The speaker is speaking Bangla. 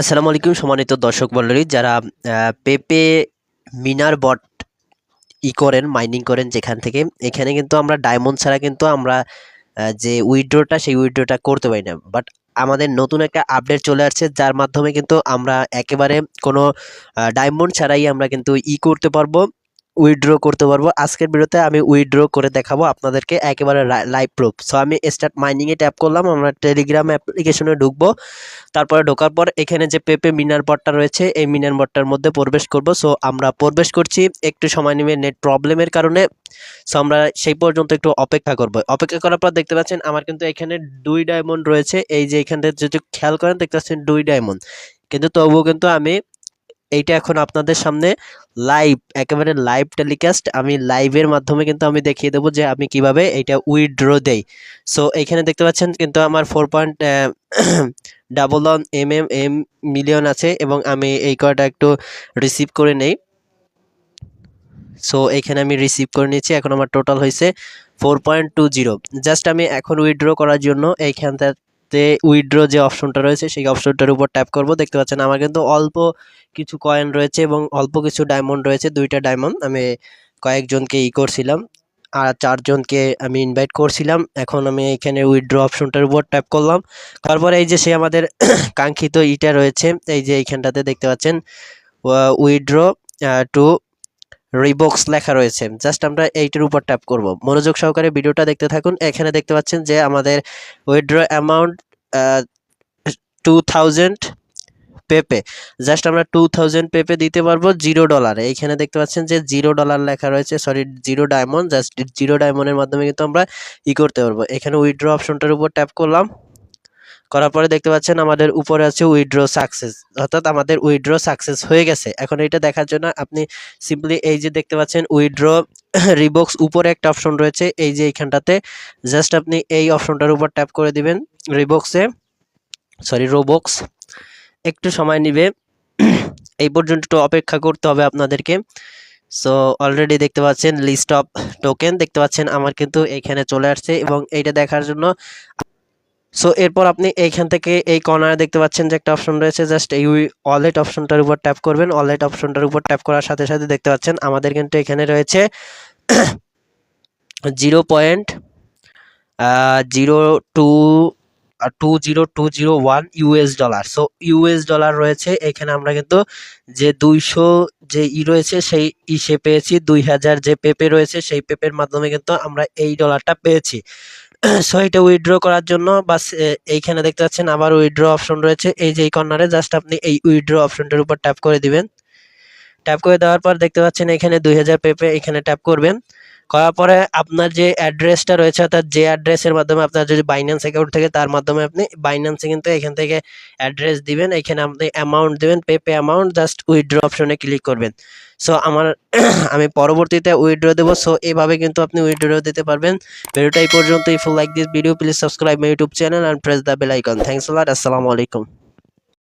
আসসালামু আলাইকুম সম্মানিত দর্শক মণ্ডলী, যারা পেপে মিনার বট ই করেন মাইনিং করেন যেখান থেকে, এখানে কিন্তু আমরা ডায়মন্ড ছাড়া কিন্তু আমরা যে উইড্রোটা, সেই উইড্রোটা করতে পারি না। বাট আমাদের নতুন একটা আপডেট চলে আসছে, যার মাধ্যমে কিন্তু আমরা একেবারে কোনো ডায়মন্ড ছাড়াই আমরা কিন্তু ই করতে পারব। উইথড্র করতে পারব। আজকের ভিডিওতে আমি উইথড্র করে দেখাবো আপনাদেরকে একেবারে লাইভ প্রুফ সো আমি স্টার্ট মাইনিংয়ে ট্যাপ করলাম, আমরা টেলিগ্রাম অ্যাপ্লিকেশনে ঢুকবো। তারপরে ঢোকার পর এখানে যে পেপে মিনার বটটা রয়েছে, এই মিনার বটটার মধ্যে প্রবেশ করব। সো আমরা প্রবেশ করছি, একটু সময় নেবে নেট প্রবলেমের কারণে। সো আমরা সেই পর্যন্ত একটু অপেক্ষা করব। অপেক্ষা করার পর দেখতে পাচ্ছেন, আমার কিন্তু এখানে দুই ডায়মন্ড রয়েছে। এই যে এখান যদি খেয়াল করেন, দেখতে পাচ্ছেন দুই ডায়মন্ড কিন্তু তবুও কিন্তু আমি এইটা এখন আপনাদের সামনে লাইভ একেবারে লাইভ টেলিকাস্ট আমি লাইভের মাধ্যমে কিন্তু আমি দেখিয়ে দেবো যে আমি কীভাবে এইটা উইথড্র দেই। সো এইখানে দেখতে পাচ্ছেন কিন্তু আমার four point double one M M M million আছে এবং আমি এই কয়টা একটু রিসিভ করে নেই। সো এখানে আমি রিসিভ করে নিয়েছি, এখন আমার টোটাল হয়েছে four point two zero just আমি এখন উইথড্র করার জন্য এইখানটাতে উইড্রো যে অপশনটা রয়েছে, সেই অপশনটার উপর ট্যাপ করব। দেখতে পাচ্ছেন আমার কিন্তু অল্প কিছু কয়েন রয়েছে এবং অল্প কিছু ডায়মন্ড রয়েছে। দুইটা ডায়মন্ড আমি কয়েকজনকে ই করছিলাম আর চারজনকে আমি ইনভাইট করছিলাম। এখন আমি এখানে উইড্রো অপশনটার উপর ট্যাপ করলাম। তারপরে এই যে সে আমাদের কাঙ্ক্ষিত ইটা রয়েছে, এই যে এইখানটাতে দেখতে পাচ্ছেন উইথড্র টু রিবক্স লেখা রয়েছে। জাস্ট আমরা এইটার উপর ট্যাপ করব। মনোযোগ সহকারে ভিডিওটা দেখতে থাকুন। এখানে দেখতে পাচ্ছেন যে আমাদের withdraw amount two thousand Pepe. Just আমরা টু থাউজেন্ড পেপে দিতে পারব জিরো ডলারে এইখানে দেখতে পাচ্ছেন যে জিরো ডলার লেখা রয়েছে। Sorry zero diamond just zero ডায়মন্ডের মাধ্যমে কিন্তু আমরা ই করতে পারব। এখানে উইথড্র অপশনটার উপর ট্যাপ করলাম। করার পরে দেখতে পাচ্ছেন আমাদের উপরে আছে উইথড্র সাকসেস অর্থাৎ আমাদের উইথড্র সাকসেস হয়ে গেছে। এখন এটা দেখার জন্য আপনি সিম্পলি এই যে দেখতে পাচ্ছেন উইথড্র রিবক্স উপরে একটা অপশন রয়েছে, এই যে এইখানটাতে জাস্ট আপনি এই অপশনটার উপর ট্যাপ করে দিবেন রিবক্সে সরি রোবক্স একটু সময় নিবে। এই পর্যন্ত একটু অপেক্ষা করতে হবে আপনাদেরকে। সো অলরেডি দেখতে পাচ্ছেন লিস্ট অফ টোকেন দেখতে পাচ্ছেন আমার কিন্তু এখানে চলে আসছে এবং এইটা দেখার জন্য সো এরপর আপনি এইখান থেকে এই কর্নারে দেখতে পাচ্ছেন যে একটা অপশন রয়েছে। জাস্ট এই ওয়ালেট অপশনটার উপর ট্যাপ করবেন। ওয়ালেট অপশনটার উপর ট্যাপ করার সাথে সাথে দেখতে পাচ্ছেন আমাদের কিন্তু এখানে রয়েছে zero point zero two two zero two zero one US dollar so US dollar রয়েছে। এখানে আমরা কিন্তু যে দুইশো যে ই রয়েছে, সেই ইসে পেয়েছি। দুই হাজার যে পেপে রয়েছে, সেই পেপের মাধ্যমে কিন্তু আমরা এই ডলারটা পেয়েছি। সো এটা উইথড্র করার জন্য বাস এইখানে দেখতে পাচ্ছেন আবার উইথড্র অপশন রয়েছে। এই যে এই কর্নারে জাস্ট আপনি এই উইথড্র অপশনটার উপর ট্যাপ করে দিবেন। ট্যাপ করে দেওয়ার পর দেখতে পাচ্ছেন এখানে দুই হাজার পেপে এখানে ট্যাপ করবেন। করার পরে আপনার যে অ্যাড্রেসটা রয়েছে, অর্থাৎ যে অ্যাড্রেসের মাধ্যমে আপনার যদি বাইন্যান্স অ্যাকাউন্ট থেকে, তার মাধ্যমে আপনি বাইন্যান্সে কিন্তু এখান থেকে অ্যাড্রেস দিবেন। এখানে আপনি অ্যামাউন্ট দেবেন pay pay amount just withdraw অপশনে ক্লিক করবেন। সো আমার আমি পরবর্তীতে উইথড্র দেবো। সো এভাবে কিন্তু আপনি উইথড্র দিতে পারবেন। ভিডিওটা এই পর্যন্ত if like this video please subscribe my YouTube channel and press the bell icon thanks lot আসসালামু আলাইকুম